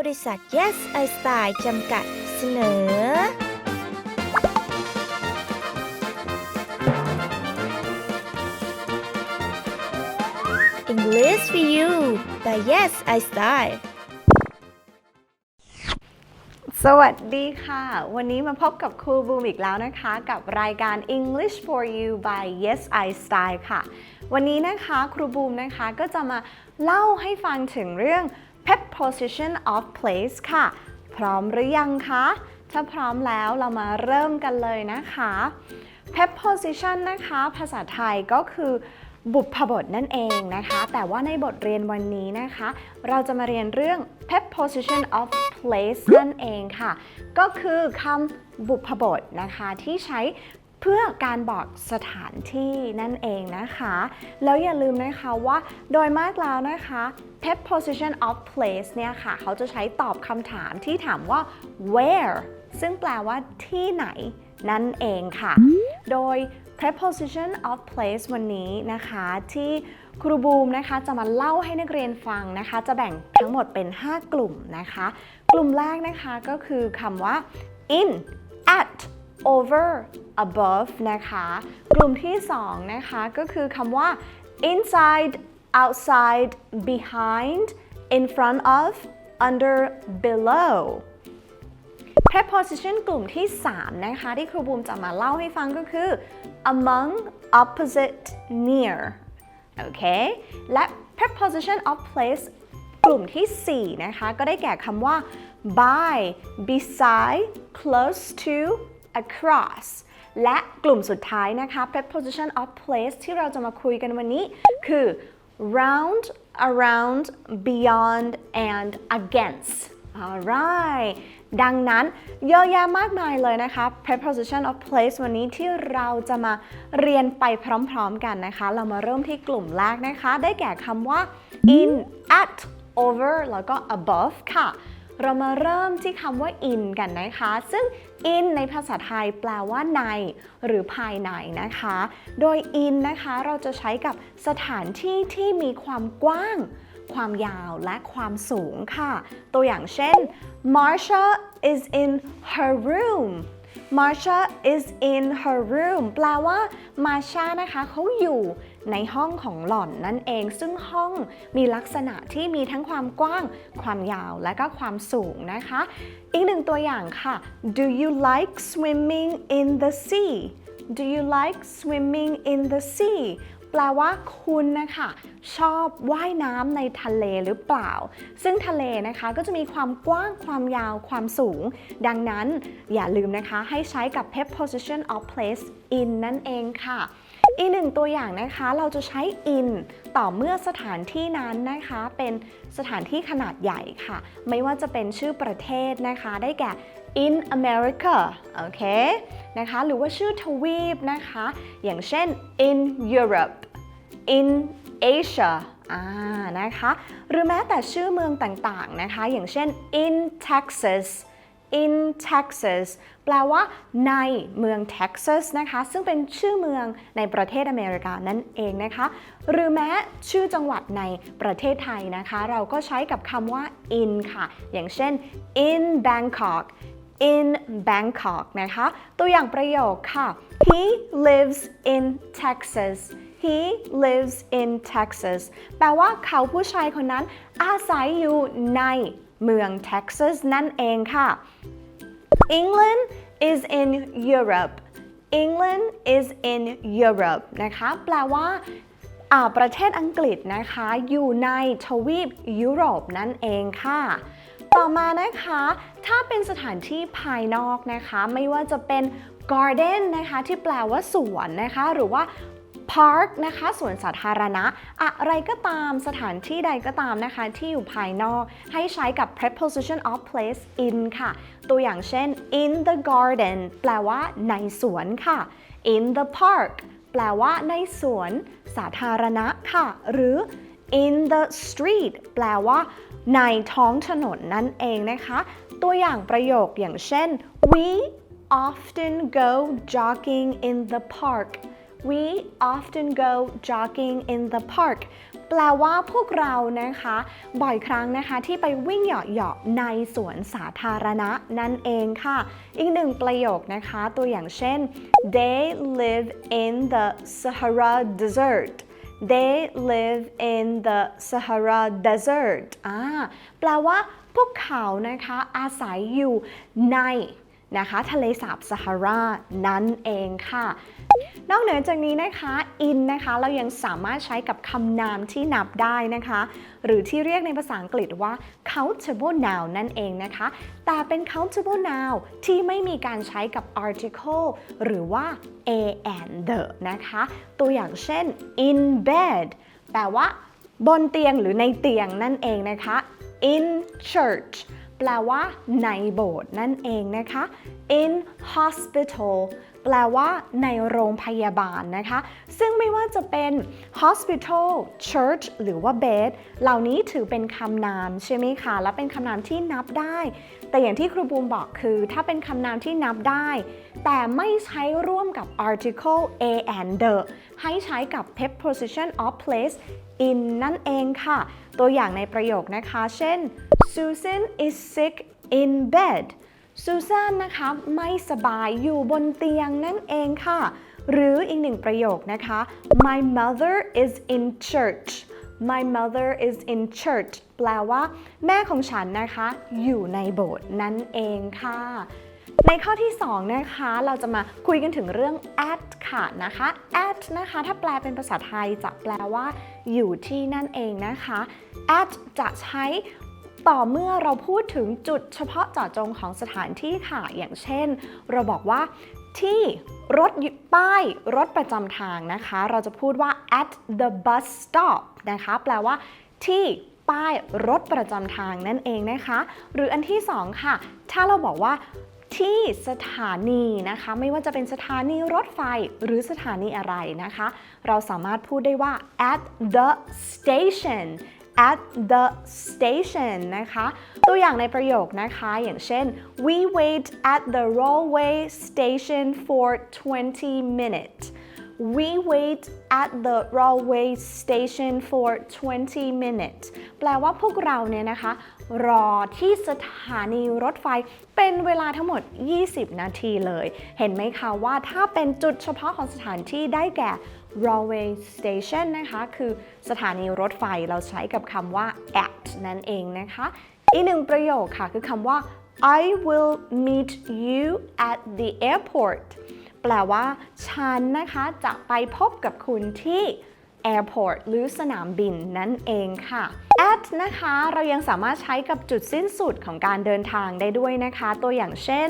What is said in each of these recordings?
บริษัท Yes I Style จำกัดเสนอ English for you by Yes I Style สวัสดีค่ะ วันนี้มาพบกับครูบูมอีกแล้วนะคะ กับรายการ English for you by Yes I Style ค่ะ วันนี้นะคะครูบูมนะคะก็จะมาเล่าให้ฟังถึงเรื่อง preposition of place ค่ะ พร้อมหรือยังคะ ถ้าพร้อมแล้วเรามาเริ่มกันเลยนะคะ preposition นะคะ ภาษาไทยก็คือบุพบทนั่นเองนะคะ แต่ว่าในบทเรียนวันนี้นะคะ เราจะมาเรียนเรื่อง preposition of place นั่นเองค่ะ ก็คือคำบุพบทนะคะที่ใช้ เพื่อการบอกสถานที่นั่นเองนะคะ แล้วอย่าลืมนะคะว่าโดยมากแล้วนะคะ preposition of place เนี่ยค่ะ เขาจะใช้ตอบคำถามที่ถามว่า where ซึ่งแปลว่าที่ไหนนั่นเองค่ะ โดย preposition of place วันนี้นะคะที่ครูบูมนะคะจะมาเล่าให้นักเรียนฟังนะคะ จะแบ่งทั้งหมดเป็น 5 กลุ่มนะคะ กลุ่มแรกนะคะก็คือคำว่า in at over above นะคะ กลุ่มที่ 2 นะคะ ก็คือคำว่า inside outside behind in front of under below preposition กลุ่มที่ 3 นะคะ ที่ครูบูมจะมาเล่าให้ฟังก็คือ among opposite near โอเค และ preposition of place กลุ่มที่ 4 นะคะ ก็ได้แก่คำว่า by beside close to across และกลุ่มสุดท้ายนะคะ preposition of place ที่เราจะมาคุยกันวันนี้คือ round around beyond and against alright ดังนั้นเยอะแยะมากมายเลยนะคะ preposition of place วันนี้ที่เราจะมาเรียนไปพร้อมๆกันนะคะ เรามาเริ่มที่กลุ่มแรกนะคะ ได้แก่คำว่า in at over แล้วก็ above ค่ะ เรามาเริ่มที่คำว่า in กันนะคะ ซึ่ง in ในภาษาไทยแปลว่าใน หรือภายในนะคะ โดย in นะคะเราจะใช้กับสถานที่ที่มีความกว้าง ความยาวและความสูงค่ะ ตัวอย่างเช่น Marsha is in her room Marsha is in her room แปลว่า Marsha นะคะเขาอยู่ ในห้องของหล่อนนั่นเอง ซึ่งห้องมีลักษณะที่มีทั้งความกว้าง ความยาวและก็ความสูงนะคะ อีกหนึ่งตัวอย่างค่ะ Do you like swimming in the sea Do you like swimming in the sea แปลว่าคุณนะคะชอบว่ายน้ำในทะเลหรือเปล่า ซึ่งทะเลนะคะก็จะมีความกว้างความยาวความสูง ดังนั้นอย่าลืมนะคะให้ใช้กับ preposition of place in นั่นเองค่ะ อีกหนึ่งตัวอย่างนะคะเราจะใช้ in ต่อเมื่อสถานที่นั้นนะคะ เป็นสถานที่ขนาดใหญ่ค่ะ ไม่ว่าจะเป็นชื่อประเทศนะคะ ได้แก่ in America โอเคนะคะ หรือว่าชื่อทวีปนะคะ อย่างเช่น in Europe in Asia อ่านะคะ หรือแม้แต่ชื่อเมืองต่างๆนะคะ อย่างเช่น in Texas in Texas แปลว่าในเมือง Texas นะคะ ซึ่งเป็นชื่อเมืองในประเทศอเมริกานั่นเองนะคะ หรือแม้ชื่อจังหวัดในประเทศไทยนะคะ เราก็ใช้กับคำว่า in ค่ะ อย่างเช่น in Bangkok in Bangkok นะคะ ตัวอย่างประโยคค่ะ he lives in Texas he lives in Texas แปลว่าเขาผู้ชายคนนั้นอาศัยอยู่ใน เมือง Texas นั่นเองค่ะ England is in Europe England is in Europe นะคะ แปลว่าประเทศอังกฤษนะคะ อยู่ในทวีปยุโรปนั่นเองค่ะ ต่อมานะคะ ถ้าเป็นสถานที่ภายนอกนะคะ ไม่ว่าจะเป็น garden นะคะ ที่แปลว่าสวนนะคะ หรือว่า park นะคะสวนสาธารณะ อะไรก็ตามสถานที่ใดก็ตามนะคะ ที่อยู่ภายนอกให้ใช้กับ preposition of place in ค่ะ ตัวอย่างเช่น in the garden แปลว่าในสวนค่ะ in the park แปลว่าในสวนสาธารณะค่ะ หรือ in the street แปลว่า ในท้องถนนนั่นเองนะคะ ตัวอย่างประโยคอย่างเช่น we often go jogging in the park we often go jogging in the park แปลว่าพวกเรานะคะ บ่อยครั้งนะคะที่ไปวิ่งเหยาะๆในสวนสาธารณะนั่นเองค่ะ อีกหนึ่งประโยคนะคะ ตัวอย่างเช่น they live in the Sahara Desert they live in the Sahara Desert อ่าแปลว่าพวกเขานะคะอาศัยอยู่ในนะคะทะเลสาบซาฮารานั่นเองค่ะ นอกเหนือจากนี้นะคะ in นะคะ เรายังสามารถใช้กับคำนามที่นับได้นะคะ หรือที่เรียกในภาษาอังกฤษว่า countable noun นั่นเองนะคะ แต่เป็น countable noun ที่ไม่มีการใช้กับ article หรือว่า a and the นะคะ ตัวอย่างเช่น in bed แปลว่า บนเตียงหรือในเตียงนั่นเองนะคะ in church แปลว่าในโบสถ์นั่นเองนะคะ in hospital แปลว่าในโรงพยาบาลนะคะ ซึ่งไม่ว่าจะเป็น hospital church หรือว่า bed เหล่านี้ถือเป็นคำนามใช่ไหมคะ และเป็นคำนามที่นับได้ แต่อย่างที่ครูบูมบอกคือ ถ้าเป็นคำนามที่นับได้ แต่ไม่ใช้ร่วมกับ article a and the ให้ใช้กับ preposition of place in นั่นเองค่ะ ตัวอย่างในประโยคนะคะ เช่น Susan is sick in bed ซูซานนะคะไม่สบายอยู่บนเตียงนั่นเองค่ะ หรืออีกหนึ่งประโยคนะคะ My mother is in church My mother is in church แปลว่า แม่ของฉันนะคะ อยู่ในโบสถ์นั่นเองค่ะ ในข้อที่ 2 นะคะ เราจะมาคุยกันถึงเรื่อง at ค่ะนะคะ at นะคะ ถ้าแปลเป็นภาษาไทยจะแปลว่า อยู่ที่นั่นเองนะคะ at จะใช้ ต่อเมื่อเราพูดถึงจุดเฉพาะเจาะจงของสถานที่ค่ะ อย่างเช่น เราบอกว่าที่รถป้ายรถประจำทางนะคะ เราจะพูดว่า at the bus stop นะคะ แปลว่าที่ป้ายรถประจำทางนั่นเองนะคะ หรืออันที่สองค่ะ ถ้าเราบอกว่าที่สถานีนะคะ ไม่ว่าจะเป็นสถานีรถไฟหรือสถานีอะไรนะคะ เราสามารถพูดได้ว่า at the station at the station นะคะ ตัวอย่างในประโยคนะคะ อย่างเช่น we wait at the railway station for 20 minutes We wait at the railway station for 20 minutes แปลว่าพวกเราเนี่ยนะคะ รอที่สถานีรถไฟเป็นเวลาทั้งหมด 20 นาทีเลย เห็นไหมคะว่าถ้าเป็นจุดเฉพาะของสถานที่ได้แก่ railway station นะคะคือสถานีรถไฟเราใช้กับคำว่า at นั่นเองนะคะ อีกหนึ่งประโยคค่ะคือคำว่า I will meet you at the airport แปลว่า ฉันนะคะจะไปพบกับคุณที่ airport หรือสนามบินนั่นเองค่ะ at นะคะเรายังสามารถใช้กับจุดสิ้นสุดของการเดินทางได้ด้วยนะคะ ตัวอย่างเช่น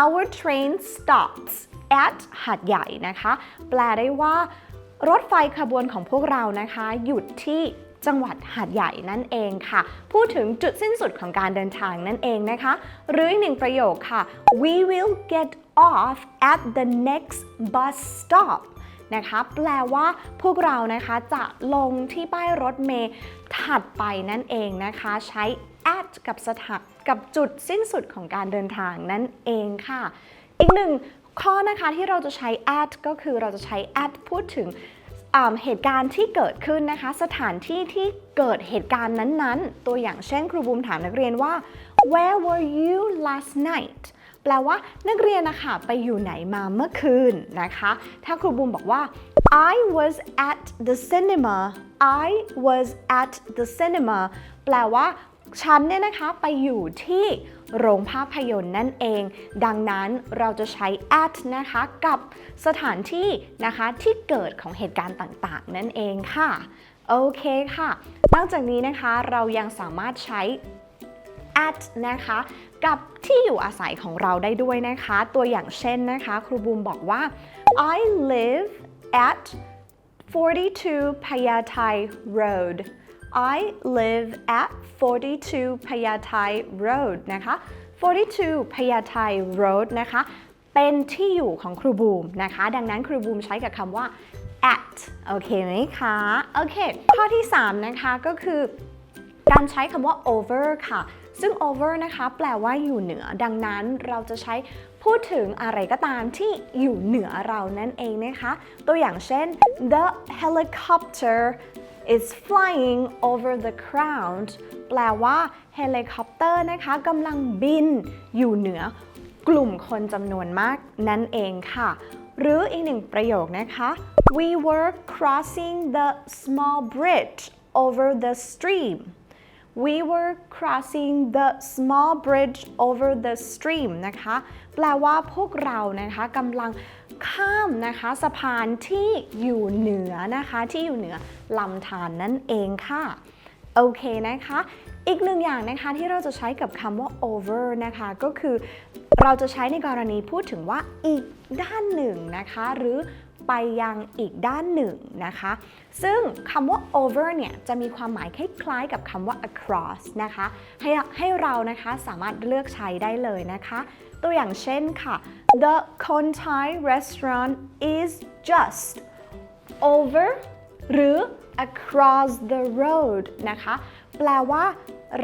our train stops at หัดใหญ่นะคะ แปลได้ว่ารถไฟขบวนของพวกเรานะคะ หยุดที่จังหวัดหาดใหญ่นั่นเองค่ะ พูดถึงจุดสิ้นสุดของการเดินทางนั่นเองนะคะ หรืออีกหนึ่งประโยคค่ะ we will get off at the next bus stop นะคะ แปลว่าพวกเรานะคะจะลงที่ป้ายรถเมล์ถัดไปนั่นเองนะคะ ใช้ at กับสถานกับจุดสิ้นสุดของการเดินทางนั่นเองค่ะ อีกหนึ่ง ข้อนะคะที่เราจะใช้ at ก็คือเราจะใช้ at พูดถึงเหตุการณ์ที่เกิดขึ้นนะคะ สถานที่ที่เกิดเหตุการณ์นั้นๆ ตัวอย่างเช่นครูบูมถามนักเรียนว่า where were you last night แปลว่านักเรียนนะคะไปอยู่ไหนมาเมื่อคืนนะคะ ถ้าครูบูมบอกว่า I was at the cinema I was at the cinema แปลว่าฉันเนี่ยนะคะไปอยู่ที่ โรงภาพยนตร์นั่นเอง ดังนั้นเราจะใช้ at นะคะกับสถานที่นะคะที่เกิดของเหตุการณ์ต่างๆ นั่นเองค่ะ โอเคค่ะ นอกจากนี้นะคะเรายังสามารถใช้ at นะคะกับที่อยู่อาศัยของเราได้ด้วยนะคะ ตัวอย่างเช่นนะคะ ครูบูมบอกว่า I live at 42 Payatai Road I live at 42 Payatai Road นะคะ 42 Payatai Road นะคะ เป็นที่อยู่ของครูบูมนะคะ ดังนั้นครูบูมใช้กับคำว่า at โอเคไหมคะ โอเค ข้อที่ 3 นะคะก็คือ การใช้คำว่า over ค่ะ ซึ่ง over นะคะ แปลว่าอยู่เหนือ ดังนั้นเราจะใช้พูดถึงอะไรก็ตามที่อยู่เหนือเรานั่นเองนะคะ ตัวอย่างเช่น the helicopter is flying over the ground แปลว่าเฮลิคอปเตอร์นะคะกำลังบินอยู่เหนือกลุ่มคนจำนวนมากนั่นเองค่ะ หรืออีกหนึ่งประโยคนะคะ we were crossing the small bridge over the stream we were crossing the small bridge over the stream นะคะ แปลว่าพวกเรานะคะกำลัง ข้ามนะคะสะพานที่อยู่เหนือนะคะที่อยู่เหนือลำธารนั่นเองค่ะ โอเคนะคะ อีกหนึ่งอย่างนะคะที่เราจะใช้กับคำว่า over นะคะ ก็คือเราจะใช้ในกรณีพูดถึงว่าอีกด้านหนึ่งนะคะ หรือไปยังอีกด้านหนึ่งนะคะ ซึ่งคำว่า over เนี่ยจะมีความหมายคล้ายๆกับคำว่า across นะคะ ให้ให้เรานะคะสามารถเลือกใช้ได้เลยนะคะ ตัวอย่างเช่นค่ะ the Kontai restaurant is just over หรือ across the road นะคะ แปลว่า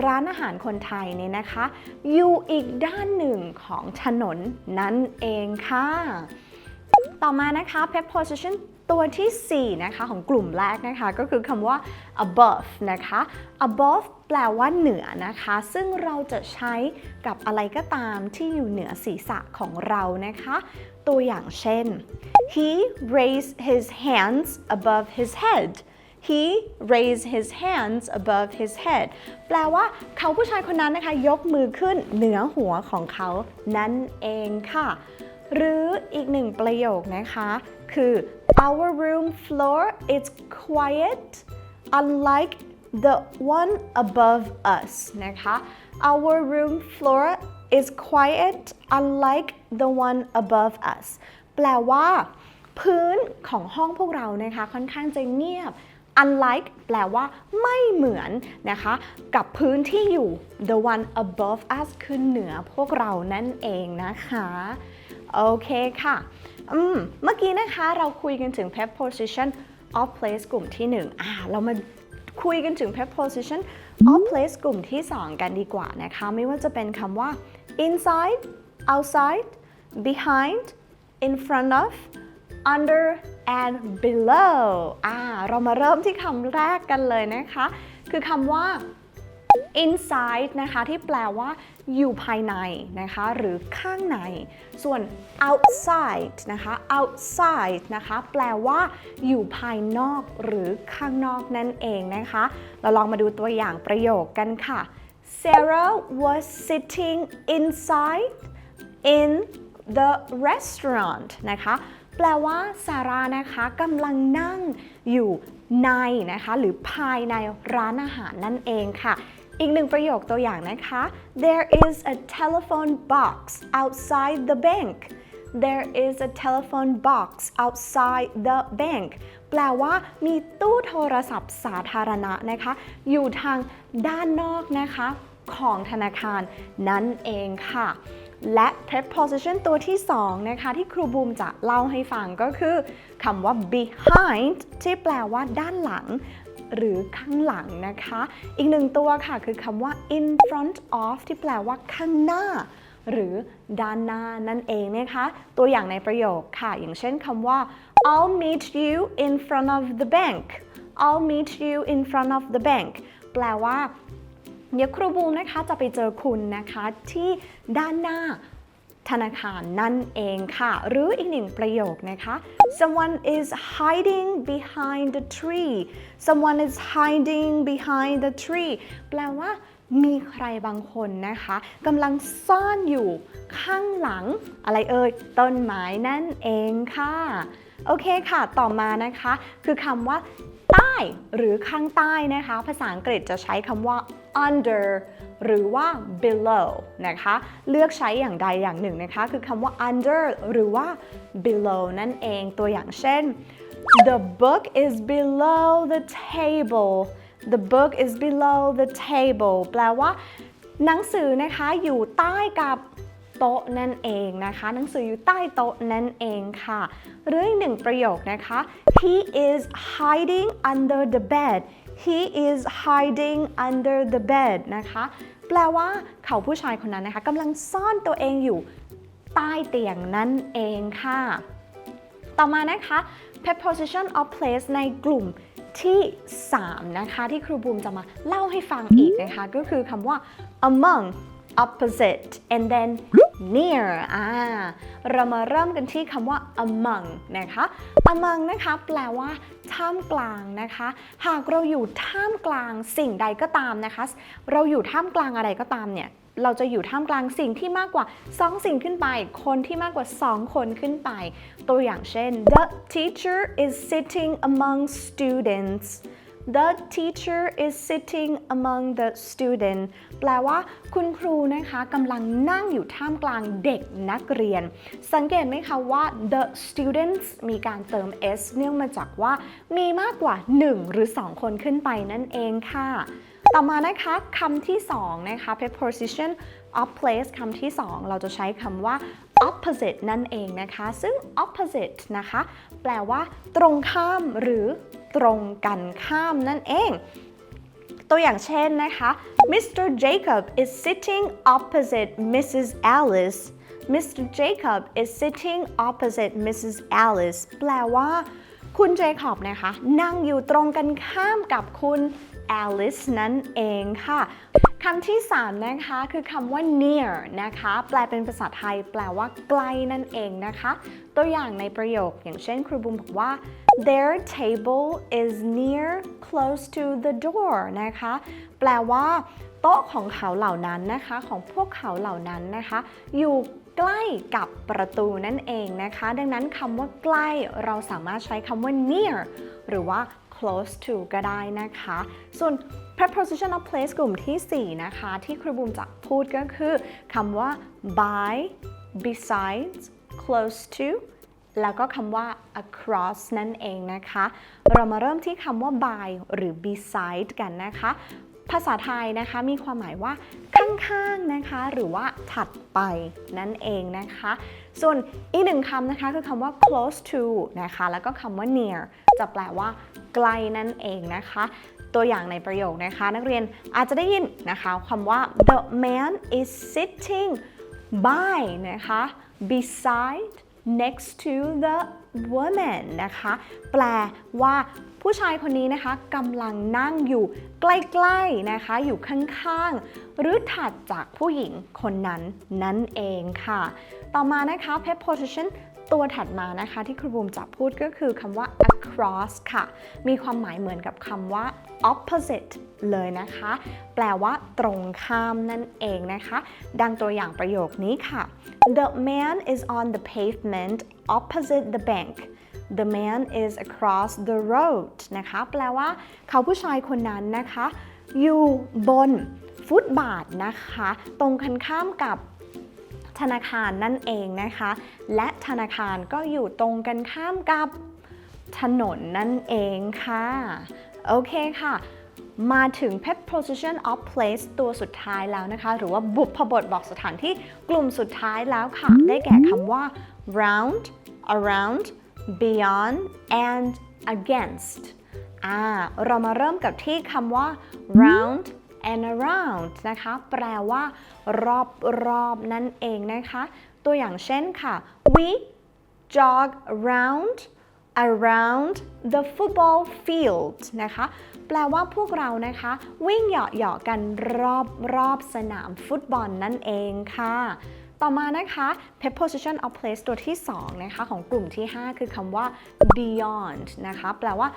ร้านอาหารคนไทยเนี่ยนะคะ อยู่อีกด้านหนึ่งของถนนนั่นเองค่ะ ต่อมานะคะ Prep Position ตัวทีสี่ 4 นะคะ ของกลุ่มแรกนะคะ ก็คือคำว่า above นะคะ above แปลว่าเหนือนะคะ ซึ่งเราจะใช้กับอะไรก็ตามที่อยู่เหนือศีรษะของเรานะคะ ตัวอย่างเช่น he raised his hands above his head he raised his hands above his head แปลว่าเขาผู้ชายคนนั้นนะคะ ยกมือขึ้นเหนือหัวของเขานั่นเองค่ะ หรืออีกหนึ่งประโยคนะคะ คือ our room floor is quiet unlike the one above us นะคะ our room floor is quiet unlike the one above us แปลว่า พื้นของห้องพวกเรานะคะ ค่อนข้างจะเงียบ unlike แปลว่าไม่เหมือนนะคะ กับพื้นที่อยู่ the one above us คือเหนือพวกเรานั่นเองนะคะ โอเคค่ะอืมเมื่อกี้นะคะเราคุยกันถึง preposition of place กลุ่มที่1อ่าเรามาคุยกันถึง preposition of place กลุ่มที่ 2 กันดีกว่านะคะ ไม่ว่าจะเป็นคำว่า inside outside behind in front of under and below อ่าเรามาเริ่มที่คำแรกกันเลยนะคะ คือคำว่า inside นะคะ ที่แปลว่า อยู่ภายในนะคะ หรือข้างใน ส่วน outside นะคะ outside นะคะ แปลว่า อยู่ภายนอกหรือข้างนอกนั่นเองนะคะ เราลองมาดูตัวอย่างประโยคกันค่ะ Sarah was sitting inside in the restaurant นะคะ แปลว่าซาร่านะคะกำลังนั่งอยู่ในนะคะ หรือภายในร้านอาหารนั่นเองค่ะ อีกหนึ่งประโยคตัวอย่างนะคะ There is a telephone box outside the bank There is a telephone box outside the bank แปลว่ามีตู้โทรศัพท์สาธารณะนะคะ อยู่ทางด้านนอกนะคะ ของธนาคารนั่นเองค่ะและ preposition ตัวที่ 2 นะคะ ที่ครูบูมจะเล่าให้ฟังก็คือคำว่า behind ที่แปลว่าด้านหลัง หรือข้างหลังนะคะ อีกหนึ่งตัวค่ะคือคำว่า in front of ที่แปลว่าข้างหน้า หรือด้านหน้านั่นเองนะคะ ตัวอย่างในประโยคค่ะ อย่างเช่นคำว่า I'll meet you in front of the bank I'll meet you in front of the bank แปลว่าเดี๋ยวครูบูมนะคะจะไปเจอคุณนะคะที่ด้านหน้า ธนาคารนั่นเองค่ะ หรืออีกหนึ่งประโยคนะคะ someone is hiding behind the tree someone is hiding behind the tree แปลว่ามีใครบางคนนะคะกำลังซ่อนอยู่ข้างหลังอะไรเอ่ยต้นไม้นั่นเองค่ะ โอเคค่ะ ต่อมานะคะ คือคำว่า ใต้ หรือข้างใต้นะคะ ภาษาอังกฤษจะใช้คำว่า under หรือว่า below นะคะ เลือกใช้อย่างใดอย่างหนึ่งนะคะ คือคำว่า under หรือว่า below นั่นเอง ตัวอย่างเช่น the book is below the table the book is below the table แปลว่า หนังสือนะคะอยู่ใต้กับ โต๊ะนั่นเองนะคะ หนังสืออยู่ใต้โต๊ะนั่นเองค่ะ หรืออีกหนึ่งประโยคนะคะ he is hiding under the bed he is hiding under the bed นะคะ แปลว่าเขาผู้ชายคนนั้นนะคะกำลังซ่อนตัวเองอยู่ใต้เตียงนั่นเองค่ะ ต่อมานะคะ preposition of place ในกลุ่มที่ 3 นะคะ ที่ครูบูมจะมาเล่าให้ฟังอีกนะคะ ก็คือคำว่า among opposite and then near อ่าเรามาเริ่มกันที่คำว่า among นะคะ among นะคะ แปลว่า ท่ามกลางนะคะ หากเราอยู่ท่ามกลางสิ่งใดก็ตามนะคะ เราอยู่ท่ามกลางอะไรก็ตามเนี่ยเราจะอยู่ท่ามกลางสิ่งที่มากกว่า 2 สิ่งขึ้นไป คนที่มากกว่า 2 คนขึ้นไป ตัวอย่างเช่น the teacher is sitting among students the teacher is sitting among the student แปลว่าคุณครูนะคะกำลังนั่งอยู่ท่ามกลางเด็กนักเรียน สังเกตไหมคะว่า the students มีการเติม s เนื่องมาจากว่ามีมากกว่า 1 หรือ 2 คนขึ้นไปนั่นเองค่ะต่อมานะคะคำที่2นะคะ preposition of place คำที่ 2 เราจะใช้คำว่า opposite นั่นเองนะคะ ซึ่ง opposite นะคะ แปลว่า ตรงข้ามหรือ ตรงกันข้ามนั่นเอง ตัวอย่างเช่นนะคะ Mr. Jacob is sitting opposite Mrs. Alice Mr. Jacob is sitting opposite Mrs. Alice แปลว่า คุณเจคอบนะคะ นั่งอยู่ตรงกันข้ามกับคุณ Alice นั่นเองค่ะคำที่ 3 นะคะคือคำว่า near นะคะ แปลเป็นภาษาไทยแปลว่าใกล้นั่นเองนะคะ ตัวอย่างในประโยคอย่างเช่นครูบุมบอกว่า their table is near close to the door นะคะ แปลว่าโต๊ะของเขาเหล่านั้นนะคะ ของพวกเขาเหล่านั้นนะคะ อยู่ใกล้กับประตูนั่นเองนะคะ ดังนั้นคำว่าใกล้เราสามารถใช้คำว่า near หรือว่า close to ก็ได้นะคะ ส่วน preposition of place กลุ่มทีสี่ 4 นะคะ ที่ครูบูมจะพูดก็คือคำว่า by besides close to แล้วก็คำว่า across นั่นเองนะคะ เรามาเริ่มที่คำว่า by หรือ beside กันนะคะ ภาษาไทยนะคะมีความหมายว่าข้างๆนะคะ หรือว่าถัดไปนั่นเองนะคะ ส่วนอีกหนึ่งคำนะคะคือคำว่า close to นะคะ แล้วก็คำว่า near จะแปลว่า กล้นั่นเองนะคะ ตัวอย่างในประโยคนะคะ นักเรียนอาจจะได้ยินนะคะคำว่า the man is sitting by นะคะ beside next to the woman นะคะ แปลว่าผู้ชายคนนี้นะคะกำลังนั่งอยู่ใกล้ๆนะคะ อยู่ข้างๆ หรือถัดจากผู้หญิงคนนั้นนั่นเองค่ะ ต่อมานะคะ preposition ตัวถัดมานะคะที่ครูบูมจะพูดก็คือคำว่า cross ค่ะ มีความหมายเหมือนกับคำว่า opposite เลยนะคะ แปลว่าตรงข้ามนั่นเองนะคะ ดังตัวอย่างประโยคนี้ค่ะ The man is on the pavement opposite the bank The man is across the road นะคะ แปลว่าเขาผู้ชายคนนั้นนะคะ อยู่บนฟุตบาทนะคะ ตรงกันข้ามกับธนาคารนั่นเองนะคะ และธนาคารก็อยู่ตรงกันข้ามกับ ถนนนั่นเองค่ะ โอเคค่ะ มาถึง preposition of place ตัวสุดท้ายแล้วนะคะ หรือว่าบุพบทบอกสถานที่กลุ่มสุดท้ายแล้วค่ะ ได้แก่คำว่า round around beyond and against อ่าเรามาเริ่มกับที่คำว่า round and around นะคะ แปลว่ารอบรอบนั่นเองนะคะ ตัวอย่างเช่นค่ะ we jog around around the football field นะคะ แปลว่าพวกเรานะคะ วิ่งเหยาะๆกันรอบรอบสนามฟุตบอลนั่นเองค่ะ ต่อมานะคะ preposition of place ตัวที่ 2 นะคะ ของกลุ่มที่ 5 คือคำว่า beyond นะคะ แปลว่า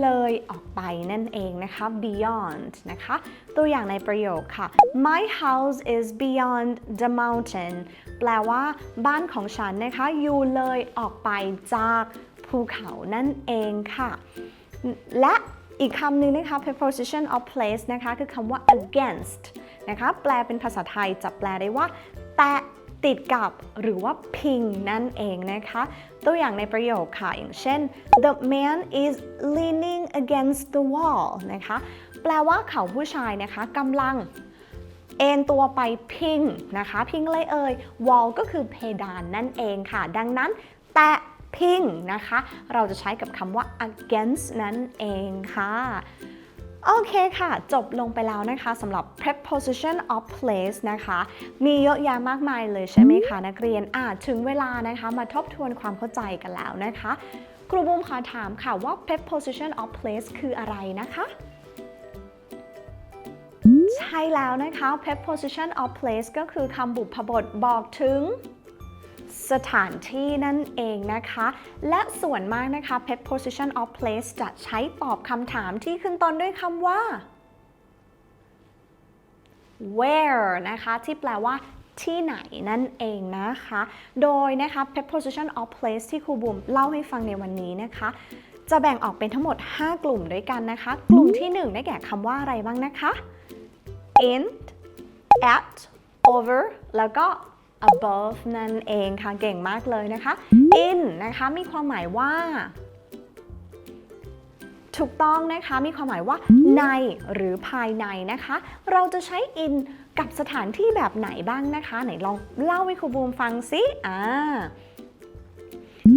เลยออกไปนั่นเองนะคะ beyond นะคะ ตัวอย่างในประโยคค่ะ my house is beyond the mountain แปลว่าบ้านของฉันนะคะ อยู่เลยออกไปจาก ภูเขานั่นเองค่ะ และอีกคำหนึ่งนะคะ preposition of place นะคะ คือคำว่า against นะคะ แปลเป็นภาษาไทยจะแปลได้ว่า แตะติดกับหรือว่าพิงนั่นเองนะคะ ตัวอย่างในประโยคค่ะ อย่างเช่น the man is leaning against the wall นะคะ แปลว่าเขาผู้ชายนะคะกำลังเอนตัวไปพิงนะคะ พิงอะไรเอ่ย wall ก็คือเพดานนั่นเองค่ะ ดังนั้น แตะ พิงนะคะ เราจะใช้กับคำว่า against นั่นเองค่ะ โอเคค่ะ จบลงไปแล้วนะคะสำหรับ preposition of place นะคะ มีเยอะแยะมากมายเลยใช่ไหมคะนักเรียนอ่าถึงเวลานะคะมาทบทวนความเข้าใจกันแล้วนะคะ ครูบูมขอถามค่ะว่า preposition of place คืออะไรนะคะใช่แล้วนะคะ preposition of place ก็คือคำบุพบทบอกถึง สถานที่นั่นเองนะคะ และส่วนมากนะคะ preposition of place จะใช้ตอบคำถามที่ขึ้นต้นด้วยคำว่า where นะคะ ที่แปลว่าที่ไหนนั่นเองนะคะ โดยนะคะ preposition of place ที่ครูบุ๋มเล่าให้ฟังในวันนี้นะคะ จะแบ่งออกเป็นทั้งหมด 5 กลุ่มด้วยกันนะคะ กลุ่มที่ 1 ได้แก่คำว่าอะไรบ้างนะคะ in at over แล้วก็ above นั่นเองค่ะเก่งมากเลยนะคะ in นะคะมีความหมายว่า ถูกต้องนะคะมีความหมายว่าในหรือภายในนะคะ เราจะใช้ in กับสถานที่แบบไหนบ้างนะคะ ไหนลองเล่าให้ครูบูมฟังสิอ่า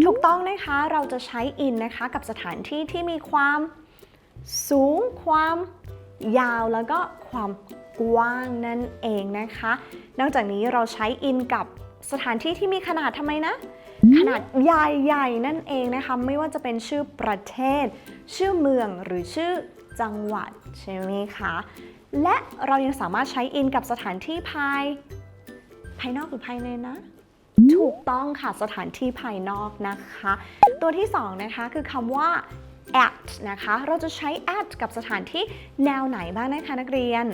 ถูกต้องนะคะเราจะใช้ in นะคะ กับสถานที่ที่มีความสูงความยาวแล้วก็ความ กว้างนั่นเองนะคะ นอกจากนี้เราใช้ in กับสถานที่ที่มีขนาดทำไมนะ ขนาดใหญ่ๆนั่นเองนะคะ ไม่ว่าจะเป็นชื่อประเทศ ชื่อเมืองหรือชื่อจังหวัดใช่ไหมคะและเรายังสามารถใช้ in กับสถานที่ภาย ภายนอกหรือภายในนะ ถูกต้องค่ะสถานที่ภายนอกนะคะ ตัวที่สองนะคะคือคำว่า at นะคะ เราจะใช้ at กับสถานที่แนวไหนบ้างนะคะนักเรียน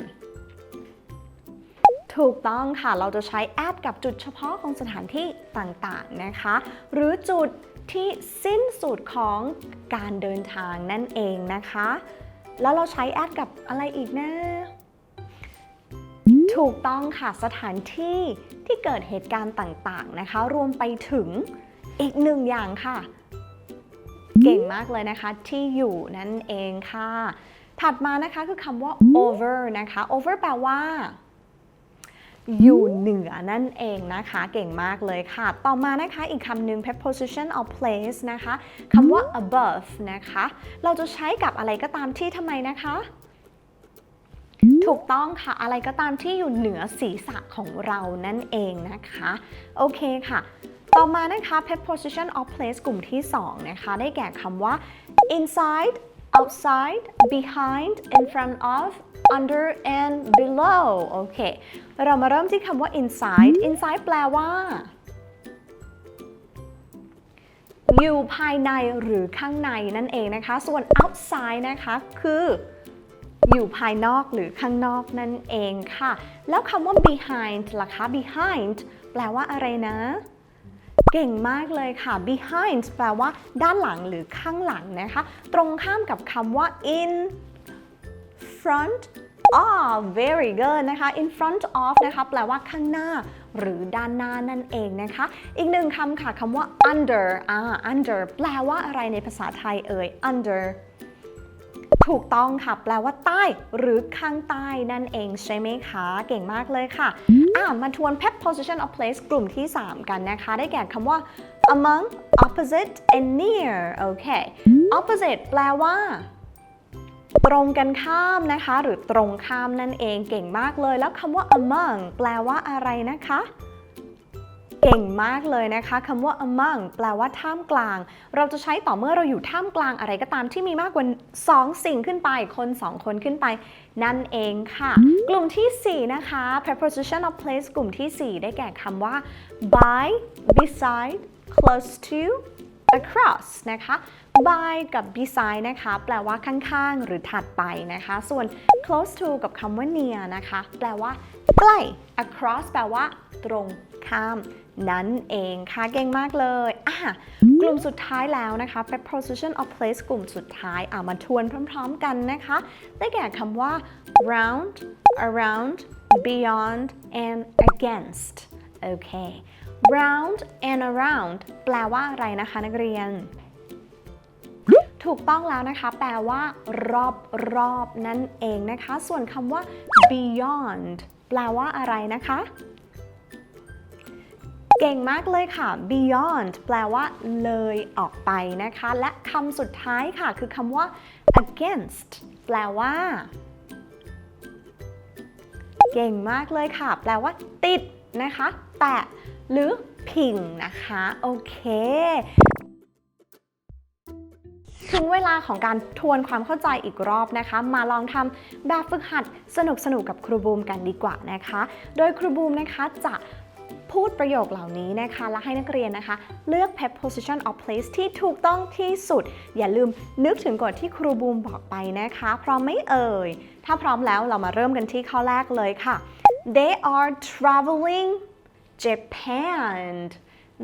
ถูกต้องค่ะ เราจะใช้ at กับจุดเฉพาะของสถานที่ต่างๆนะคะ หรือจุดที่สิ้นสุดของการเดินทางนั่นเองนะคะ แล้วเราใช้ at กับอะไรอีกนะ ถูกต้องค่ะสถานที่ที่เกิดเหตุการณ์ต่างๆนะคะ รวมไปถึงอีกหนึ่งอย่างค่ะ เก่งมากเลยนะคะที่อยู่นั่นเองค่ะ ถัดมานะคะคือคำว่า over นะคะ over แปลว่า อยู่เหนือนั่นเองนะคะ เก่งมากเลยค่ะ ต่อมานะคะอีกคำหนึ่ง preposition of place นะคะคำว่า above นะคะ เราจะใช้กับอะไรก็ตามที่ทำไมนะคะถูกต้องค่ะ อะไรก็ตามที่อยู่เหนือศีรษะของเรานั่นเองนะคะ โอเคค่ะ ต่อมานะคะ preposition of place กลุ่มที่ 2 นะคะ ได้แก่คำว่า inside outside behind in front of under and below โอเค เรามาเริ่มที่คำว่า inside inside แปลว่า อยู่ภายในหรือข้างในนั่นเองนะคะ ส่วน outside นะคะคืออยู่ภายนอกหรือข้างนอกนั่นเองค่ะ แล้วคำว่า behind ล่ะคะ behind แปลว่าอะไรนะ เก่งมากเลยค่ะ behind แปลว่าด้านหลังหรือข้างหลังนะคะ ตรงข้ามกับคำว่า in front of very good นะคะ in front of นะคะแปลว่าข้างหน้า หรือด้านหน้านั่นเองนะคะ อีกหนึ่งคำค่ะคำว่า under อ่า under แปลว่าอะไรในภาษาไทยเอ่ย under ถูกต้องค่ะ แปลว่าใต้หรือข้างใต้นั่นเองใช่ไหมคะ เก่งมากเลยค่ะ อะมาทวน preposition of place กลุ่มที่ 3 กันนะคะ ได้แก่คำว่า among opposite and near โอเค opposite แปลว่าตรงกันข้ามนะคะ หรือตรงข้ามนั่นเองเก่งมากเลย แล้วคำว่า among แปลว่าอะไรนะคะ เก่งมากเลยนะคะคำว่า among แปลว่าท่ามกลาง เราจะใช้ต่อเมื่อเราอยู่ท่ามกลางอะไรก็ตามที่มีมากกว่า 2 สิ่งขึ้นไป คน 2 คนขึ้นไป นั่นเองค่ะ กลุ่มที่ 4 นะคะ preposition of place กลุ่มที่ 4 ได้แก่คำว่า by beside close to across นะคะ by กับ beside นะคะ แปลว่าข้างๆ หรือถัดไปนะคะ ส่วน close to กับคำว่า near นะคะ แปลว่า ใกล้ across แปลว่า ตรงข้าม นั่นเองค่ะเก่งมากเลยอะกลุ่มสุดท้ายแล้วนะคะ preposition of place กลุ่มสุดท้ายอะมาทวนพร้อมๆกันนะคะ ได้แก่คำว่า round around beyond and against โอเค round and around แปลว่าอะไรนะคะนักเรียน ถูกต้องแล้วนะคะ แปลว่ารอบรอบนั่นเองนะคะ ส่วนคำว่า beyond แปลว่าอะไรนะคะ เก่งมากเลยค่ะ beyond แปลว่าเลยออกไปนะคะ และคำสุดท้ายค่ะ คือคำว่า against แปลว่า เก่งมากเลยค่ะ แปลว่า ติดนะคะ แตะหรือพิงนะคะ โอเคถึงเวลาของการทวนความเข้าใจอีกรอบนะคะ มาลองทำแบบฝึกหัดสนุกๆกับครูบูมกันดีกว่านะคะ โดยครูบูมนะคะจะ พูดประโยคเหล่านี้นะคะ และให้นักเรียนนะคะ เลือก preposition of place ที่ถูกต้องที่สุด อย่าลืมนึกถึงกฎที่ครูบูมบอกไปนะคะ พร้อมไม่เอ่ย ถ้าพร้อมแล้วเรามาเริ่มกันที่ข้อแรกเลยค่ะ they are traveling Japan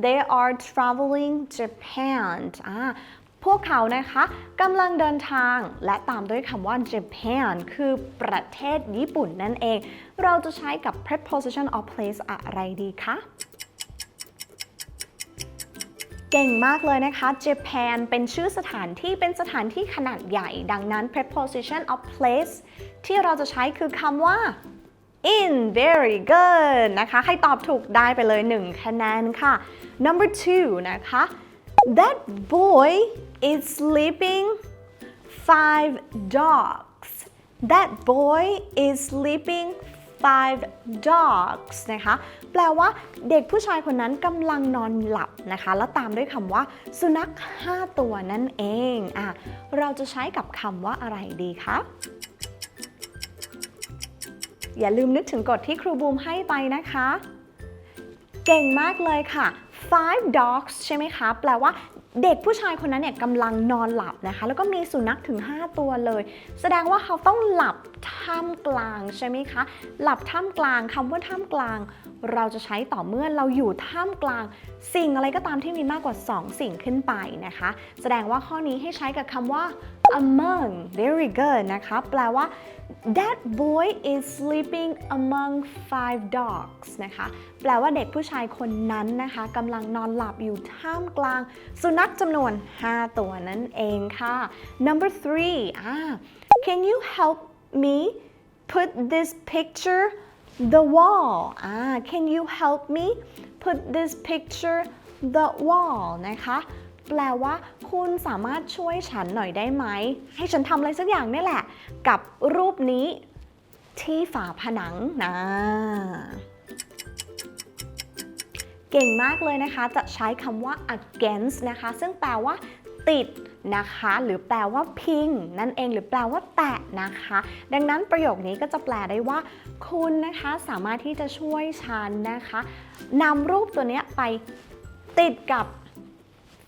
they are traveling Japan อ่า พวกเขานะคะกำลังเดินทางและตามด้วยคำว่า Japan คือประเทศญี่ปุ่นนั่นเอง เราจะใช้กับ preposition of place อะไรดีคะเก่งมากเลยนะคะ Japan เป็นชื่อสถานที่เป็นสถานที่ขนาดใหญ่ ดังนั้น preposition of place ที่เราจะใช้คือคำว่า in very good นะคะ ให้ตอบถูกได้ไปเลย 1 คะแนนค่ะ number two นะคะ that boy is sleeping five dogs that boy is sleeping five dogs นะคะ แปลว่าเด็กผู้ชายคนนั้นกำลังนอนหลับนะคะ แล้วตามด้วยคำว่า สุนัข 5 ตัวนั่นเองอะเราจะใช้กับคำว่าอะไรดีคะ อย่าลืมนึกถึงกฎที่ครูบูมให้ไปนะคะ เก่งมากเลยค่ะ five dogs ใช่ไหมคะ แปลว่าเด็กผู้ชายคนนั้นเนี่ยกำลังนอนหลับนะคะ แล้วก็มีสุนัขถึง 5 ตัวเลย แสดงว่าเขาต้องหลับท่ามกลางใช่ไหมคะ หลับท่ามกลางคำว่าท่ามกลาง เราจะใช้ต่อเมื่อเราอยู่ท่ามกลาง สิ่งอะไรก็ตามที่มีมากกว่า 2 สิ่งขึ้นไปนะคะ แสดงว่าข้อนี้ให้ใช้กับคำว่า among very good นะคะ แปลว่า That boy is sleeping among five dogs นะคะ แปลว่าเด็กผู้ชายคนนั้นนะคะกำลังนอนหลับอยู่ท่ามกลาง number three Ah, can you help me put this picture the wall? Ah, can you help me put this picture the wall? นะคะ แปลว่า คุณสามารถช่วยฉันหน่อยได้ไหม ให้ฉันทำอะไรสักอย่างนี่แหละ กับรูปนี้ที่ฝาผนังนะเก่งมากเลยนะคะ จะใช้คำว่า against นะคะ ซึ่งแปลว่า ติดนะคะ หรือแปลว่าพิง นั่นเองหรือแปลว่าแตะนะคะ ดังนั้นประโยคนี้ก็จะแปลได้ว่า คุณนะคะสามารถที่จะช่วยฉันนะคะนำรูปตัวนี้ไปติดกับ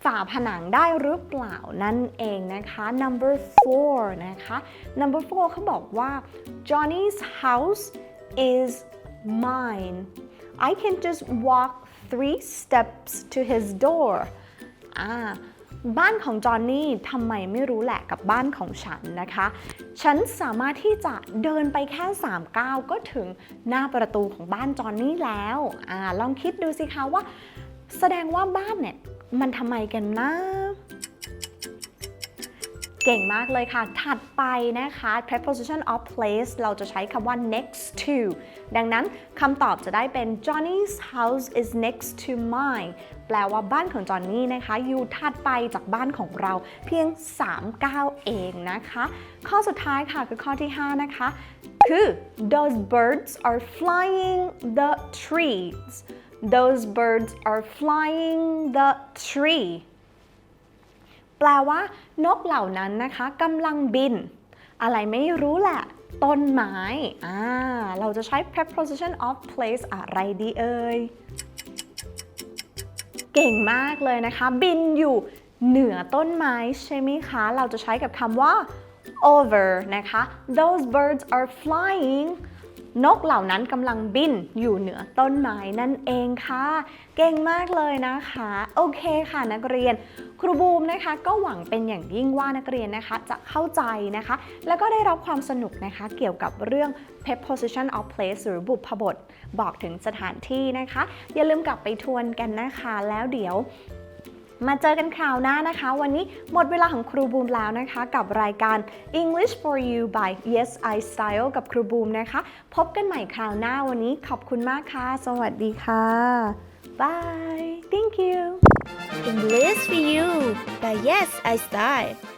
ฝาผนังได้หรือเปล่านั่นเองนะคะ number four นะคะ number four เขาบอกว่า Johnny's house is mine I can just walk three steps to his door อ่าบ้านของจอห์นนี่ทำไมไม่รู้แหละกับบ้านของฉันนะคะ ฉันสามารถที่จะเดินไปแค่3ก้าวก็ถึงหน้าประตูของบ้านจอห์นนี่แล้วอาลองคิดดูสิคะว่า แสดงว่าบ้านเนี่ย มันทำไมกันนะ เก่งมากเลยค่ะ ถัดไปนะคะ preposition of place เราจะใช้คำว่า next to ดังนั้นคำตอบจะได้เป็น Johnny's house is next to mine แปลว่าบ้านของจอห์นนี่นะคะ อยู่ถัดไปจากบ้านของเราเพียง3ก้าวเองนะคะ ข้อสุดท้ายค่ะคือข้อที่ 5 นะคะ คือ those birds are flying the trees those birds are flying the tree แปลว่านกเหล่านั้นนะคะกำลังบิน อะไรไม่รู้แหละ ต้นไม้อ่าเราจะใช้ preposition of place อะไรดีเอ่ย เก่งมากเลยนะคะ บินอยู่เหนือต้นไม้ใช่ไหมคะ เราจะใช้กับคำว่า over นะคะ those birds are flying นกเหล่านั้นกำลังบินอยู่เหนือต้นไม้นั่นเองค่ะ เก่งมากเลยนะคะ โอเคค่ะนักเรียน ครูบูมนะคะ ก็หวังเป็นอย่างยิ่งว่านักเรียนนะคะ จะเข้าใจนะคะ แล้วก็ได้รับความสนุกนะคะเกี่ยวกับเรื่อง preposition of place หรือบุพบท บอกถึงสถานที่นะคะ อย่าลืมกลับไปทวนกันนะคะ แล้วเดี๋ยว มาเจอกันคราวหน้านะคะ วันนี้หมดเวลาของครูบูมแล้วนะคะ กับรายการ English for You by Yes I Style กับครูบูมนะคะ พบกันใหม่คราวหน้าวันนี้ขอบคุณมากค่ะ สวัสดีค่ะ Bye thank you English for you by Yes I Style